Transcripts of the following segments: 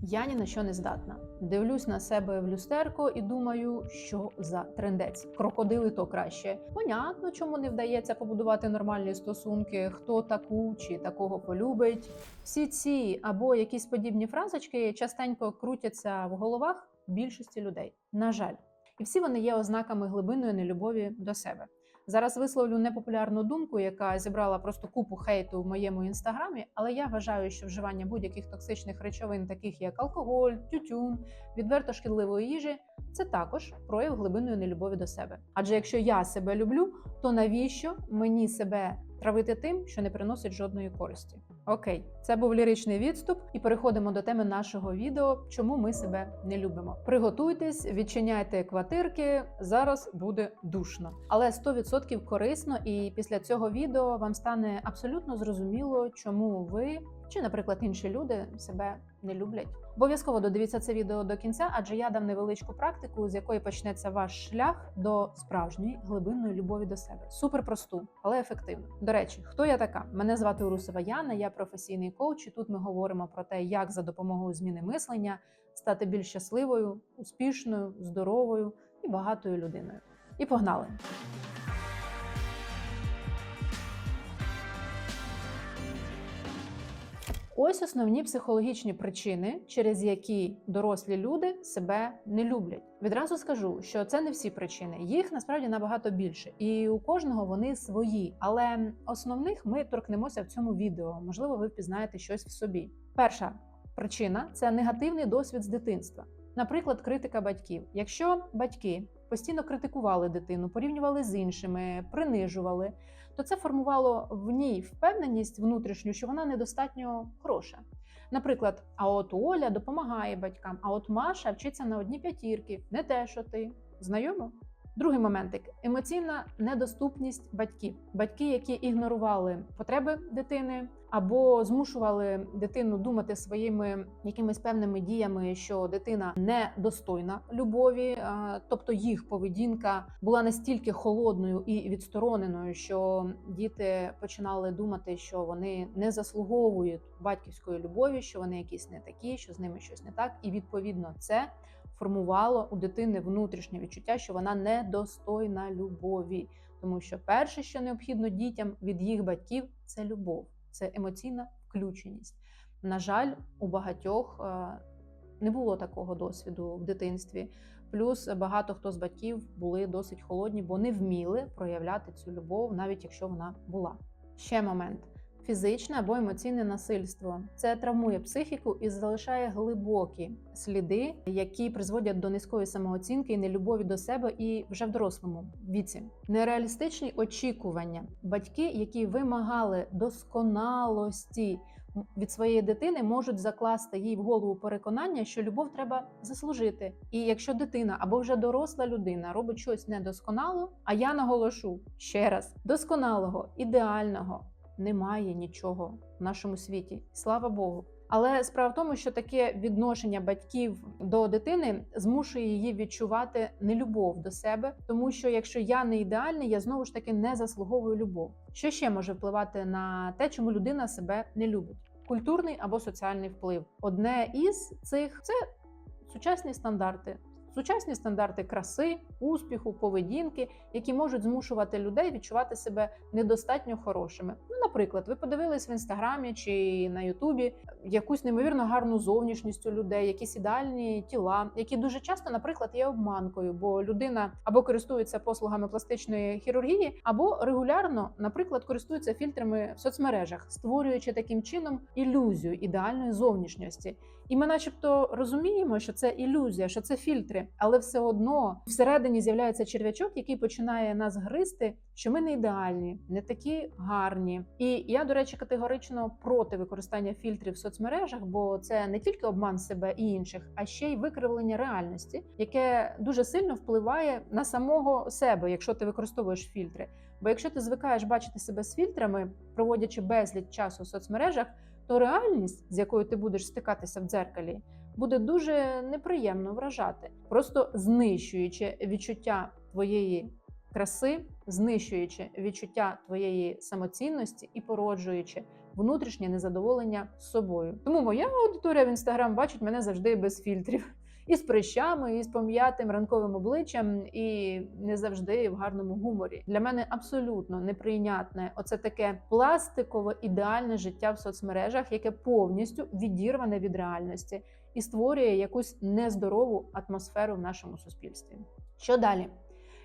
Я ні на що не здатна. Дивлюсь на себе в люстерко і думаю, що за трендець. Крокодили то краще. Понятно, чому не вдається побудувати нормальні стосунки, хто таку чи такого полюбить. Всі ці або якісь подібні фразочки частенько крутяться в головах більшості людей. На жаль, і всі вони є ознаками глибинної нелюбові до себе. Зараз висловлю непопулярну думку, яка зібрала просто купу хейту в моєму інстаграмі. Але я вважаю, що вживання будь-яких токсичних речовин, таких як алкоголь, тютюн, відверто шкідливої їжі, це також прояв глибинної нелюбові до себе. Адже якщо я себе люблю, то навіщо мені себе травити тим, що не приносить жодної користі? Окей, це був ліричний відступ, і переходимо до теми нашого відео, чому ми себе не любимо. Приготуйтесь, відчиняйте квартирки. Зараз буде душно, але 100% корисно. І після цього відео вам стане абсолютно зрозуміло, чому ви чи, наприклад, інші люди себе не люблять. Обов'язково додивіться це відео до кінця, адже я дам невеличку практику, з якої почнеться ваш шлях до справжньої глибинної любові до себе. Супер просту, але ефективну. До речі, хто я така? Мене звати Урусова Яна, я професійний коуч. і Тут ми говоримо про те, як за допомогою зміни мислення стати більш щасливою, успішною, здоровою і багатою людиною. І погнали! Ось основні психологічні причини, через які дорослі люди себе не люблять. Відразу скажу, що це не всі причини, їх насправді набагато більше, і у кожного вони свої. Але основних ми торкнемося в цьому відео. Можливо, ви впізнаєте щось в собі. Перша причина це негативний досвід з дитинства. Наприклад, критика батьків. Якщо батьки постійно критикували дитину, порівнювали з іншими, принижували, то це формувало в ній впевненість внутрішню, що вона недостатньо хороша. Наприклад, а от Оля допомагає батькам, а от Маша вчиться на одні п'ятірки, не те, що ти. Знайомо? Другий моментик емоційна недоступність батьків. Батьки, які ігнорували потреби дитини, або змушували дитину думати своїми якимись певними діями, що дитина недостойна любові, е, тобто їх поведінка була настільки холодною і відстороненою, що діти починали думати, що вони не заслуговують батьківської любові, що вони якісь не такі, що з ними щось не так, і відповідно це формувало у дитини внутрішнє відчуття, що вона недостойна любові, тому що перше, що необхідно дітям від їх батьків, це любов, це емоційна включеність. На жаль, у багатьох е, не було такого досвіду в дитинстві. Плюс багато хто з батьків були досить холодні, бо не вміли проявляти цю любов, навіть якщо вона була. Ще момент. Фізичне або емоційне насильство це травмує психіку і залишає глибокі сліди, які призводять до низької самооцінки і нелюбові до себе і вже в дорослому віці. Нереалістичні очікування, батьки, які вимагали досконалості від своєї дитини, можуть закласти їй в голову переконання, що любов треба заслужити. І якщо дитина або вже доросла людина робить щось недосконало, а я наголошу ще раз: досконалого, ідеального немає нічого в нашому світі. Слава Богу. Але справа в тому, що таке відношення батьків до дитини змушує її відчувати нелюбов до себе, тому що якщо я не ідеальний, я знову ж таки не заслуговую любов. Що ще може впливати на те, чому людина себе не любить? Культурний або соціальний вплив. Одне із цих це сучасні стандарти. Сучасні стандарти краси, успіху, поведінки, які можуть змушувати людей відчувати себе недостатньо хорошими. Ну, наприклад, ви подивились в інстаграмі чи на Ютубі якусь неймовірно гарну зовнішність у людей, якісь ідеальні тіла, які дуже часто, наприклад, є обманкою, бо людина або користується послугами пластичної хірургії, або регулярно, наприклад, користується фільтрами в соцмережах, створюючи таким чином ілюзію ідеальної зовнішності. І ми, начебто, розуміємо, що це ілюзія, що це фільтри, але все одно всередині з'являється черв'ячок, який починає нас гризти, що ми не ідеальні, не такі гарні. І я, до речі, категорично проти використання фільтрів в соцмережах, бо це не тільки обман себе і інших, а ще й викривлення реальності, яке дуже сильно впливає на самого себе, якщо ти використовуєш фільтри. Бо якщо ти звикаєш бачити себе з фільтрами, проводячи безліч часу в соцмережах то реальність, з якою ти будеш стикатися в дзеркалі, буде дуже неприємно вражати, просто знищуючи відчуття твоєї краси, знищуючи відчуття твоєї самоцінності і породжуючи внутрішнє незадоволення собою. Тому моя аудиторія в інстаграм бачить мене завжди без фільтрів. І з прищами, і з пом'ятим ранковим обличчям, і не завжди в гарному гуморі. Для мене абсолютно неприйнятне оце таке пластикове ідеальне життя в соцмережах, яке повністю відірване від реальності і створює якусь нездорову атмосферу в нашому суспільстві. Що далі?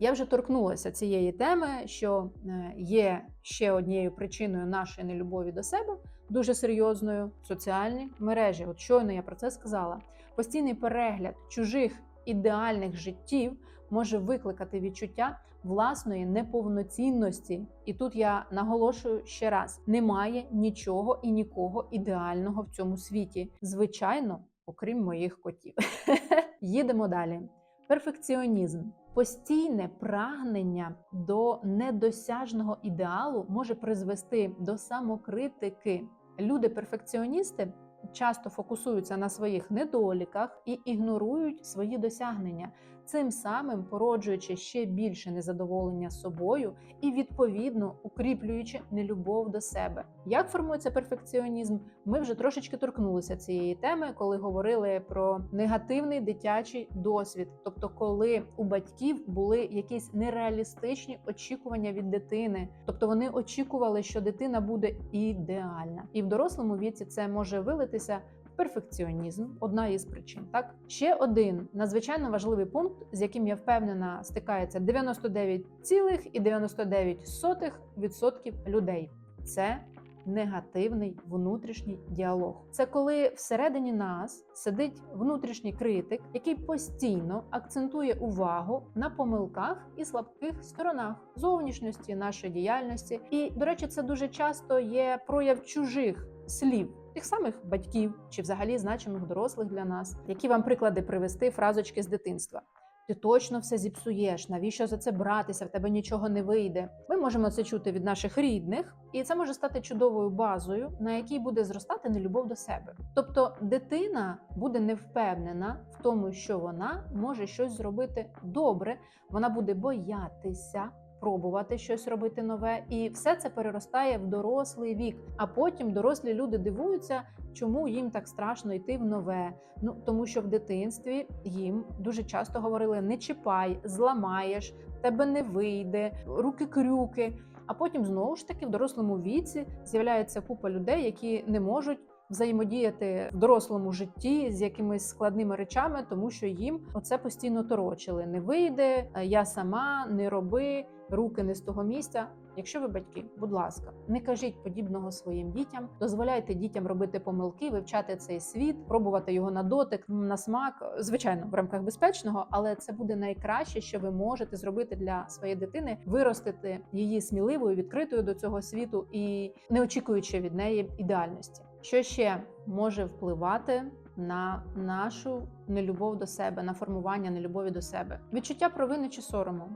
Я вже торкнулася цієї теми, що е, є ще однією причиною нашої нелюбові до себе, дуже серйозною соціальні мережі. От щойно я про це сказала. Постійний перегляд чужих ідеальних життів може викликати відчуття власної неповноцінності. І тут я наголошую ще раз: немає нічого і нікого ідеального в цьому світі. Звичайно, окрім моїх котів. Їдемо далі. Перфекціонізм. Постійне прагнення до недосяжного ідеалу може призвести до самокритики. Люди-перфекціоністи часто фокусуються на своїх недоліках і ігнорують свої досягнення, цим самим породжуючи ще більше незадоволення собою і відповідно укріплюючи нелюбов до себе. Як формується перфекціонізм? Ми вже трошечки торкнулися цієї теми, коли говорили про негативний дитячий досвід, тобто, коли у батьків були якісь нереалістичні очікування від дитини, тобто вони очікували, що дитина буде ідеальна, і в дорослому віці це може вилитися перфекціонізм одна із причин. Так ще один надзвичайно важливий пункт, з яким я впевнена стикається 99,99% людей. Це негативний внутрішній діалог. Це коли всередині нас сидить внутрішній критик, який постійно акцентує увагу на помилках і слабких сторонах зовнішності нашої діяльності. І, до речі, це дуже часто є прояв чужих слів. Тих самих батьків чи взагалі значимих дорослих для нас, які вам приклади привести фразочки з дитинства. Ти точно все зіпсуєш. Навіщо за це братися? В тебе нічого не вийде. Ми можемо це чути від наших рідних, і це може стати чудовою базою, на якій буде зростати нелюбов до себе. Тобто дитина буде не впевнена в тому, що вона може щось зробити добре, вона буде боятися. Пробувати щось робити нове, і все це переростає в дорослий вік. А потім дорослі люди дивуються, чому їм так страшно йти в нове. Ну тому що в дитинстві їм дуже часто говорили: не чіпай, зламаєш, тебе не вийде, руки-крюки. А потім знову ж таки в дорослому віці з'являється купа людей, які не можуть взаємодіяти в дорослому житті з якимись складними речами, тому що їм оце постійно торочили. Не вийде, я сама не роби, руки не з того місця. Якщо ви батьки, будь ласка, не кажіть подібного своїм дітям, дозволяйте дітям робити помилки, вивчати цей світ, пробувати його на дотик, на смак, звичайно, в рамках безпечного, але це буде найкраще, що ви можете зробити для своєї дитини, виростити її сміливою, відкритою до цього світу і не очікуючи від неї ідеальності. Що ще може впливати на нашу нелюбов до себе, на формування нелюбові до себе? Відчуття провини чи сорому.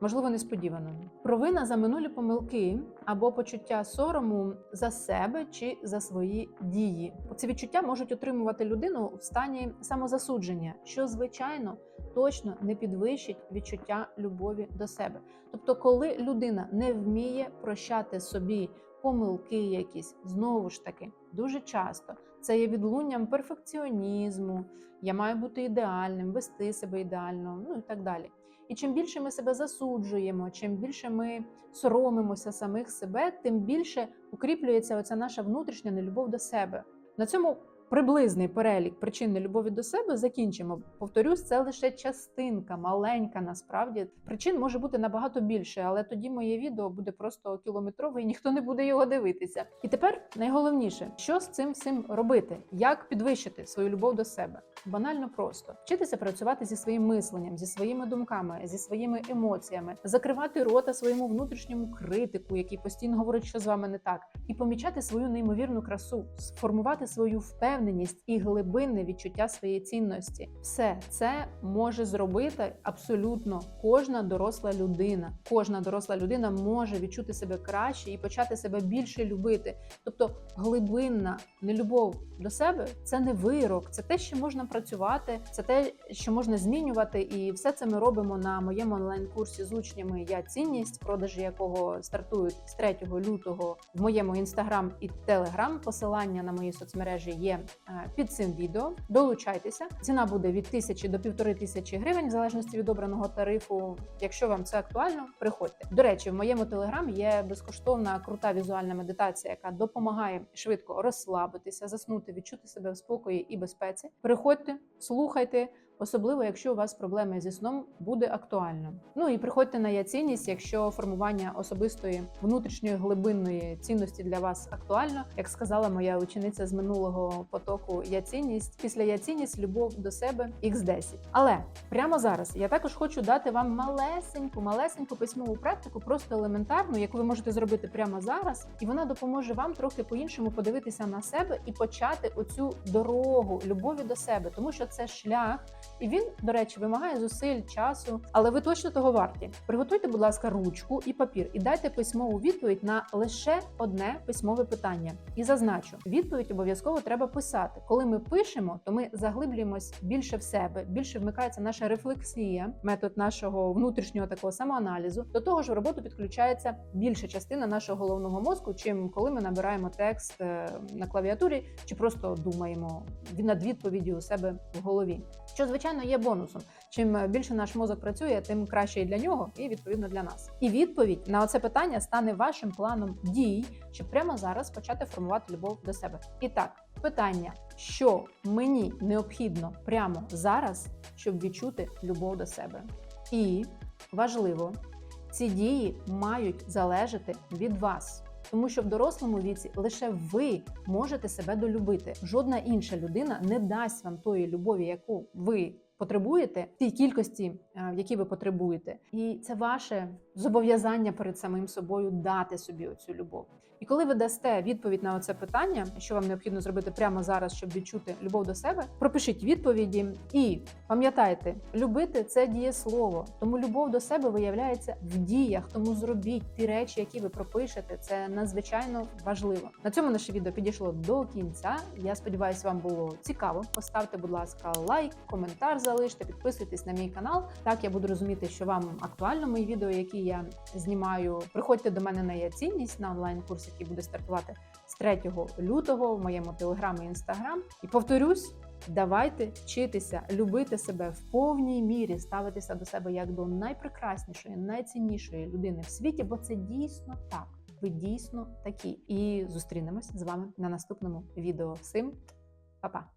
Можливо, несподівано. Провина за минулі помилки або почуття сорому за себе чи за свої дії. Ці відчуття можуть отримувати людину в стані самозасудження, що звичайно точно не підвищить відчуття любові до себе. Тобто, коли людина не вміє прощати собі помилки, якісь знову ж таки дуже часто це є відлунням перфекціонізму. Я маю бути ідеальним, вести себе ідеально, ну і так далі. І чим більше ми себе засуджуємо, чим більше ми соромимося самих себе, тим більше укріплюється оця наша внутрішня нелюбов до себе. На цьому приблизний перелік причин нелюбові до себе закінчимо. Повторюсь, це лише частинка, маленька насправді. Причин може бути набагато більше, але тоді моє відео буде просто кілометрове і ніхто не буде його дивитися. І тепер найголовніше, що з цим всім робити, як підвищити свою любов до себе. Банально просто вчитися працювати зі своїм мисленням, зі своїми думками, зі своїми емоціями, закривати рота своєму внутрішньому критику, який постійно говорить, що з вами не так, і помічати свою неймовірну красу, сформувати свою впевненість і глибинне відчуття своєї цінності. Все це може зробити абсолютно кожна доросла людина. Кожна доросла людина може відчути себе краще і почати себе більше любити. Тобто глибинна нелюбов до себе це не вирок, це те, що можна працювати. Це те, що можна змінювати, і все це ми робимо на моєму онлайн-курсі з учнями. Я цінність, продажі якого стартують з 3 лютого в моєму інстаграм і телеграм. Посилання на мої соцмережі є е, під цим відео. Долучайтеся. Ціна буде від тисячі до півтори тисячі гривень, в залежності від обраного тарифу. Якщо вам це актуально, приходьте. До речі, в моєму телеграм є безкоштовна крута візуальна медитація, яка допомагає швидко розслабитися, заснути, відчути себе в спокої і безпеці. Приходьте, слухайте. Особливо, якщо у вас проблеми зі сном буде актуально. Ну і приходьте на я цінність, якщо формування особистої внутрішньої глибинної цінності для вас актуально, як сказала моя учениця з минулого потоку я цінність. Після я цінність любов до себе X10. Але прямо зараз я також хочу дати вам малесеньку, малесеньку письмову практику, просто елементарну, яку ви можете зробити прямо зараз, і вона допоможе вам трохи по-іншому подивитися на себе і почати оцю дорогу любові до себе, тому що це шлях. І він, до речі, вимагає зусиль, часу, але ви точно того варті. Приготуйте, будь ласка, ручку і папір, і дайте письмову відповідь на лише одне письмове питання. І зазначу, відповідь обов'язково треба писати. Коли ми пишемо, то ми заглиблюємось більше в себе, більше вмикається наша рефлексія, метод нашого внутрішнього такого самоаналізу. До того ж, в роботу підключається більша частина нашого головного мозку, чим коли ми набираємо текст е, на клавіатурі чи просто думаємо над відповіддю у себе в голові. Що звичайно є бонусом. Чим більше наш мозок працює, тим краще і для нього, і відповідно для нас. І відповідь на оце питання стане вашим планом дій, щоб прямо зараз почати формувати любов до себе. І так, питання, що мені необхідно прямо зараз, щоб відчути любов до себе. І важливо, ці дії мають залежати від вас. Тому що в дорослому віці лише ви можете себе долюбити. Жодна інша людина не дасть вам тої любові, яку ви потребуєте, тій кількості, е, в якій ви потребуєте. І це ваше зобов'язання перед самим собою дати собі оцю любов. І коли ви дасте відповідь на це питання, що вам необхідно зробити прямо зараз, щоб відчути любов до себе, пропишіть відповіді і пам'ятайте, любити це дієслово. Тому любов до себе виявляється в діях. Тому зробіть ті речі, які ви пропишете. Це надзвичайно важливо. На цьому наше відео підійшло до кінця. Я сподіваюся, вам було цікаво. Поставте, будь ласка, лайк, коментар залиште, підписуйтесь на мій канал. Так я буду розуміти, що вам актуально мої відео, які я знімаю. Приходьте до мене на я цінність на онлайн курс, який буде стартувати з 3 лютого в моєму телеграмі і інстаграм. І повторюсь. Давайте вчитися любити себе в повній мірі, ставитися до себе як до найпрекраснішої, найціннішої людини в світі, бо це дійсно так. Ви дійсно такі. І зустрінемось з вами на наступному відео. Всім па-па!